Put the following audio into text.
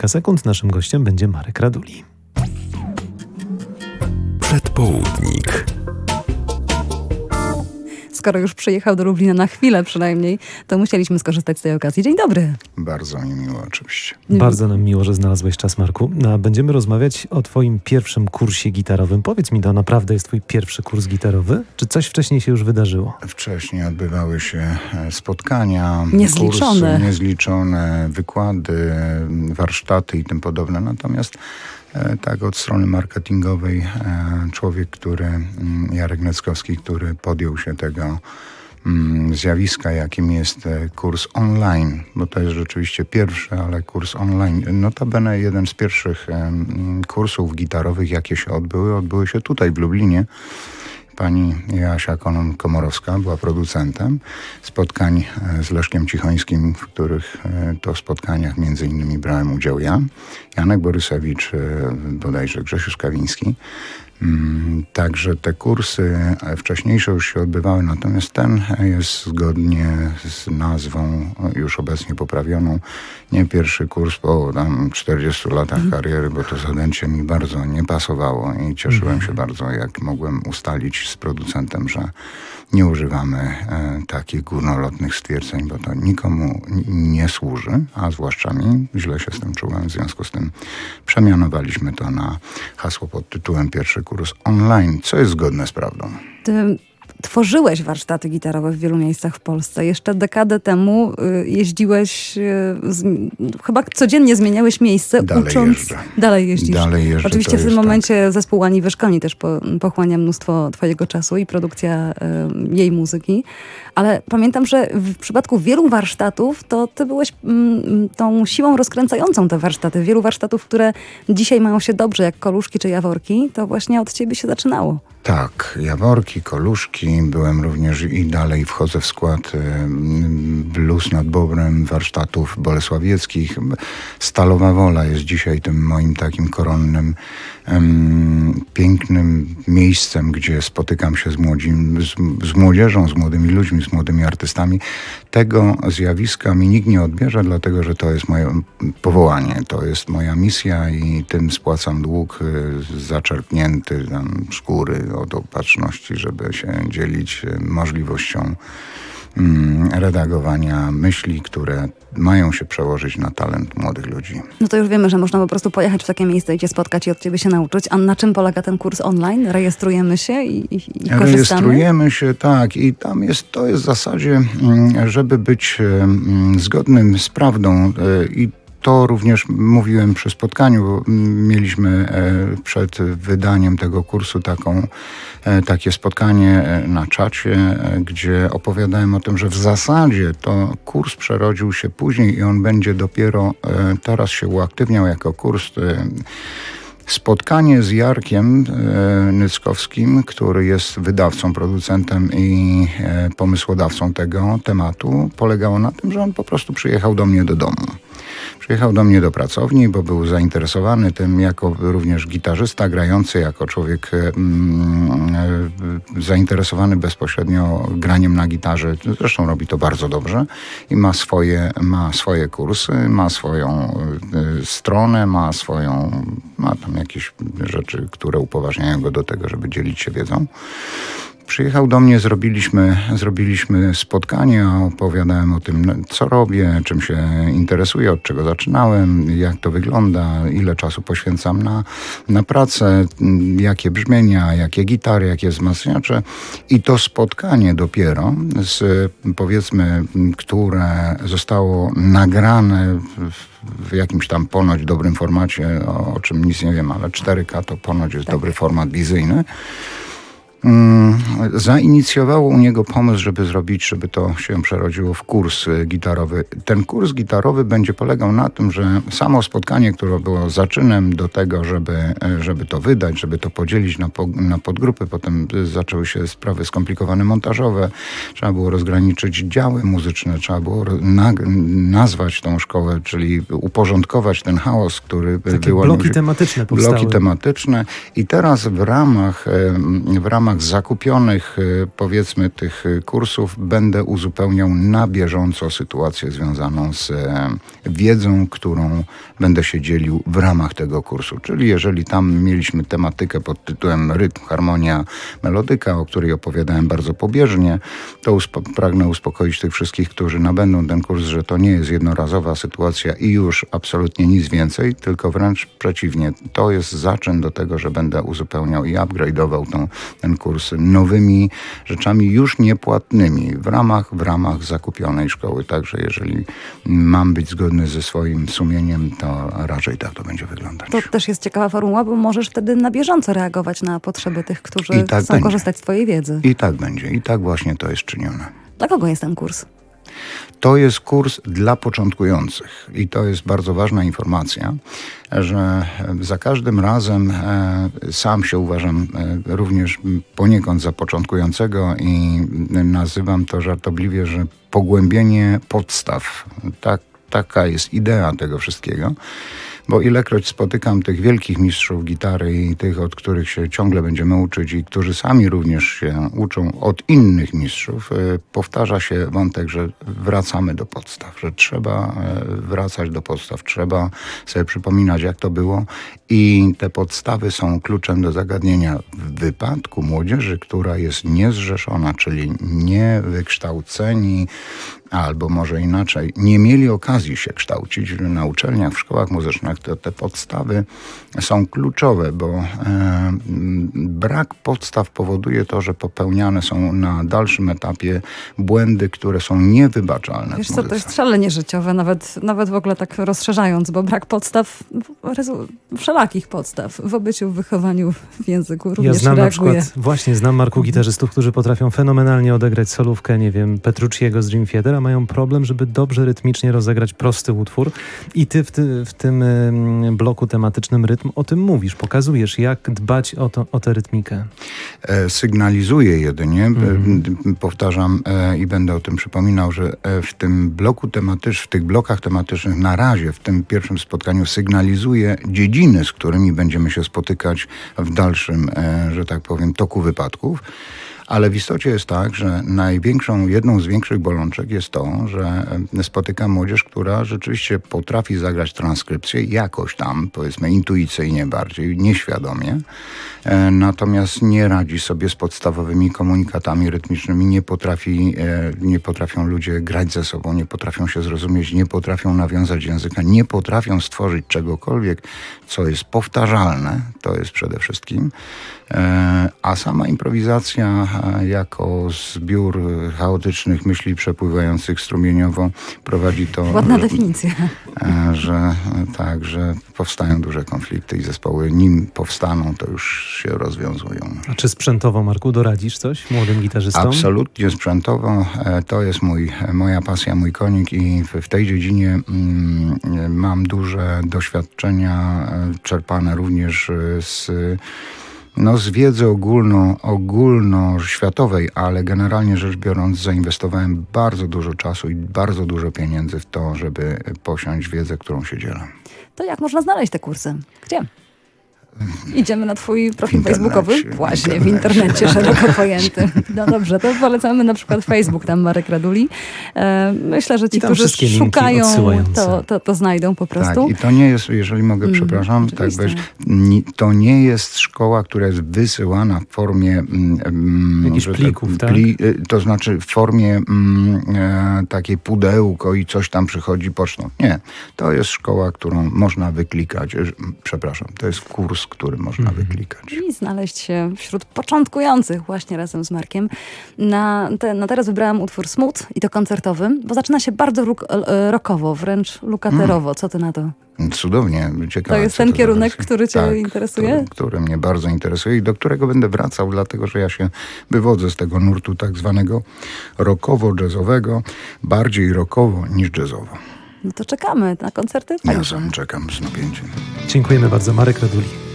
kilka sekund. Naszym gościem będzie Marek Raduli. Przedpołudnik. Skoro już przyjechał do Lublina na chwilę przynajmniej, to musieliśmy skorzystać z tej okazji. Dzień dobry. Bardzo mi miło, oczywiście. Bardzo nam miło, że znalazłeś czas, Marku. A będziemy rozmawiać o Twoim pierwszym kursie gitarowym. Powiedz mi, to naprawdę jest Twój pierwszy kurs gitarowy? Czy coś wcześniej się już wydarzyło? Wcześniej odbywały się e, spotkania, Niezliczone. kursy, niezliczone wykłady, warsztaty i tym podobne. Natomiast tak od strony marketingowej e, człowiek, który, mm, Jarek Neckowski, który podjął się tego mm, zjawiska, jakim jest e, kurs online, bo to jest rzeczywiście pierwszy, ale kurs online. Notabene jeden z pierwszych kursów gitarowych, jakie się odbyły, odbyły się tutaj w Lublinie. Pani Jasia Konon-Komorowska była producentem spotkań e, z Leszkiem Cichońskim, w których e, to spotkaniach między innymi brałem udział ja, Janek Borysewicz, e, bodajże Grzesiu Skawiński. Mm, Także te kursy e, wcześniejsze już się odbywały, natomiast ten jest zgodnie z nazwą już obecnie poprawioną. Nie pierwszy kurs po tam 40 latach kariery, bo to zadęcie mi bardzo nie pasowało i cieszyłem się bardzo, jak mogłem ustalić z producentem, że nie używamy e, takich górnolotnych stwierdzeń, bo to nikomu nie służy, a zwłaszcza mi. Źle się z tym czułem, w związku z tym przemianowaliśmy to na hasło pod tytułem Pierwszy kurs online, co jest zgodne z prawdą. Tworzyłeś warsztaty gitarowe w wielu miejscach w Polsce. Jeszcze dekadę temu y, jeździłeś, y, z, chyba codziennie zmieniałeś miejsce, Dalej ucząc... jeżdżę. Dalej jeździsz. Dalej jeżdżę, Oczywiście w tym tak. momencie zespół Ani Wyszkoni też po, pochłania mnóstwo twojego czasu i produkcja y, jej muzyki. Ale pamiętam, że w przypadku wielu warsztatów to ty byłeś mm, tą siłą rozkręcającą te warsztaty. Wielu warsztatów, które dzisiaj mają się dobrze, jak koluszki czy jaworki, to właśnie od ciebie się zaczynało. Tak, jaworki, koluszki. Byłem również i dalej wchodzę w skład blues nad Bobrem, warsztatów bolesławieckich. Stalowa Wola jest dzisiaj tym moim takim koronnym, pięknym miejscem, gdzie spotykam się z, młodzim, z, z młodzieżą, z młodymi ludźmi, z młodymi artystami. Tego zjawiska mi nikt nie odbierze, dlatego że to jest moje powołanie, to jest moja misja i tym spłacam dług y, zaczerpnięty tam z góry od opatrzności, żeby się dzielić y, możliwością mm, redagowania myśli, które mają się przełożyć na talent młodych ludzi. No to już wiemy, że można po prostu pojechać w takie miejsce i cię spotkać i od ciebie się nauczyć. A na czym polega ten kurs online? Rejestrujemy się i, i, i korzystamy? Rejestrujemy się, tak, i tam jest, to jest w zasadzie, mm, żeby być mm, zgodnym z prawdą e, i to również mówiłem przy spotkaniu, mieliśmy e, przed wydaniem tego kursu taką, e, takie spotkanie e, na czacie, gdzie opowiadałem o tym, że w zasadzie to kurs przerodził się później i on będzie dopiero teraz się uaktywniał jako kurs Spotkanie z Jarkiem Nyckowskim, który jest wydawcą, producentem i pomysłodawcą tego tematu, polegało na tym, że on po prostu przyjechał do mnie do domu. Przyjechał do mnie do pracowni, bo był zainteresowany tym jako również gitarzysta, grający jako człowiek e, zainteresowany bezpośrednio graniem na gitarze. Zresztą robi to bardzo dobrze i ma swoje, ma swoje kursy, ma swoją e, stronę, ma swoją, ma tam jakieś rzeczy, które upoważniają go do tego, żeby dzielić się wiedzą. Przyjechał do mnie, zrobiliśmy, zrobiliśmy spotkanie, opowiadałem o tym, co robię, czym się interesuję, od czego zaczynałem, jak to wygląda, ile czasu poświęcam na, na pracę, jakie brzmienia, jakie gitary, jakie wzmacniacze. I to spotkanie dopiero z, powiedzmy, które zostało nagrane w, w jakimś tam ponoć dobrym formacie, o, o czym nic nie wiem, ale 4K to ponoć jest dobry format wizyjny. Mm, zainicjowało u niego pomysł, żeby zrobić, żeby to się przerodziło w kurs y, gitarowy. Ten kurs gitarowy będzie polegał na tym, że samo spotkanie, które było zaczynem do tego, żeby, y, żeby to wydać, żeby to podzielić na, po, na podgrupy, potem y, zaczęły się sprawy skomplikowane montażowe, trzeba było rozgraniczyć działy muzyczne, trzeba było na, nazwać tą szkołę, czyli uporządkować ten chaos, który Takie bloki się- tematyczne powstały. bloki tematyczne i teraz w ramach, w ramach ramach zakupionych, y, powiedzmy, tych y, kursów będę uzupełniał na bieżąco sytuację związaną z e, wiedzą, którą będę się dzielił w ramach tego kursu. Czyli jeżeli tam mieliśmy tematykę pod tytułem rytm, harmonia, melodyka, o której opowiadałem bardzo pobieżnie, to pragnę uspokoić tych wszystkich, którzy nabędą ten kurs, że to nie jest jednorazowa sytuacja i już absolutnie nic więcej, tylko wręcz przeciwnie. To jest zaczyn do tego, że będę uzupełniał i upgrade'ował tą, ten kurs nowymi rzeczami już niepłatnymi w ramach, w ramach zakupionej szkoły. Także jeżeli mam być zgodny ze swoim sumieniem, to raczej tak to będzie wyglądać. To też jest ciekawa formuła, bo możesz wtedy na bieżąco reagować na potrzeby tych, którzy tak chcą będzie. korzystać z twojej wiedzy. I tak będzie. I tak właśnie to jest czynione. Dla kogo jest ten kurs? To jest kurs dla początkujących i to jest bardzo ważna informacja, że za każdym razem e, sam się uważam e, również poniekąd za początkującego i nazywam to żartobliwie, że pogłębienie podstaw. Tak, taka jest idea tego wszystkiego. Bo ilekroć spotykam tych wielkich mistrzów gitary i tych, od których się ciągle będziemy uczyć i którzy sami również się uczą od innych mistrzów, e, powtarza się wątek, że wracamy do podstaw, że trzeba e, wracać do podstaw, trzeba sobie przypominać, jak to było i te podstawy są kluczem do zagadnienia w wypadku młodzieży, która jest niezrzeszona, czyli niewykształceni, albo może inaczej, nie mieli okazji się kształcić na uczelniach, w szkołach muzycznych, to te podstawy są kluczowe, bo e, brak podstaw powoduje to, że popełniane są na dalszym etapie błędy, które są niewybaczalne. Wiesz co, to jest szalenie życiowe, nawet, nawet w ogóle tak rozszerzając, bo brak podstaw, rezu- wszelakich podstaw w obyciu, w wychowaniu, w języku Ja również znam na reaguje. przykład, właśnie znam Marku gitarzystów, którzy potrafią fenomenalnie odegrać solówkę, nie wiem, Petrucciego z Dream Theater, a mają problem, żeby dobrze rytmicznie rozegrać prosty utwór. I ty w, ty, w tym ym, bloku tematycznym rytm o tym mówisz, pokazujesz, jak dbać o, to, o tę rytmikę. E, Sygnalizuję jedynie, Mhm. e, d- powtarzam e, i będę o tym przypominał, że e, w tym bloku tematycznym, w tych blokach tematycznych na razie, w tym pierwszym spotkaniu sygnalizuję dziedziny, z którymi będziemy się spotykać w dalszym, e, że tak powiem, toku wypadków. Ale w istocie jest tak, że największą, jedną z większych bolączek jest to, że spotykam młodzież, która rzeczywiście potrafi zagrać transkrypcję jakoś tam, powiedzmy intuicyjnie bardziej, nieświadomie, e, natomiast nie radzi sobie z podstawowymi komunikatami rytmicznymi, nie, potrafi, e, nie potrafią ludzie grać ze sobą, nie potrafią się zrozumieć, nie potrafią nawiązać języka, nie potrafią stworzyć czegokolwiek, co jest powtarzalne, to jest przede wszystkim. E, A sama improwizacja jako zbiór chaotycznych myśli przepływających strumieniowo prowadzi to, Ładna że, definicja. e, że e, tak, że powstają duże konflikty i zespoły nim powstaną, to już się rozwiązują. A czy sprzętowo, Marku, doradzisz coś młodym gitarzystom? Absolutnie sprzętowo. e, To jest mój, moja pasja, mój konik i w, w tej dziedzinie mm, e, mam duże doświadczenia e, czerpane również e, z, no, z wiedzy ogólno, ogólnoświatowej, ale generalnie rzecz biorąc zainwestowałem bardzo dużo czasu i bardzo dużo pieniędzy w to, żeby posiąść wiedzę, którą się dzielę. To jak można znaleźć te kursy? Gdzie? Idziemy na twój profil facebookowy? Właśnie, w internecie. szeroko pojętym. No dobrze, to polecamy na przykład Facebook, tam Marek Raduli. E, myślę, że ci, którzy szukają, to, to, to znajdą po prostu. Tak, i to nie jest, jeżeli mogę, Mm, przepraszam, tak weź, to nie jest szkoła, która jest wysyłana w formie mm, mm, Jakichś że plików, tak? pli- y, to znaczy w formie mm, e, takiej pudełko i coś tam przychodzi pocztą. Nie, to jest szkoła, którą można wyklikać. Przepraszam, to jest kurs, który można Mhm. wyklikać. I znaleźć się wśród początkujących właśnie razem z Markiem. Na, te, na teraz wybrałam utwór Smooth i to koncertowy, bo zaczyna się bardzo ruk, e, rockowo, wręcz lukaterowo. Co ty na to? Cudownie, ciekawe. To jest ten za kierunek, który cię tak, interesuje? Który, który mnie bardzo interesuje i do którego będę wracał, dlatego że ja się wywodzę z tego nurtu tak zwanego rockowo-jazzowego, bardziej rockowo niż jazzowo. No to czekamy na koncerty. Ja sam czekam z napięciem. Dziękujemy bardzo, Marek Raduli.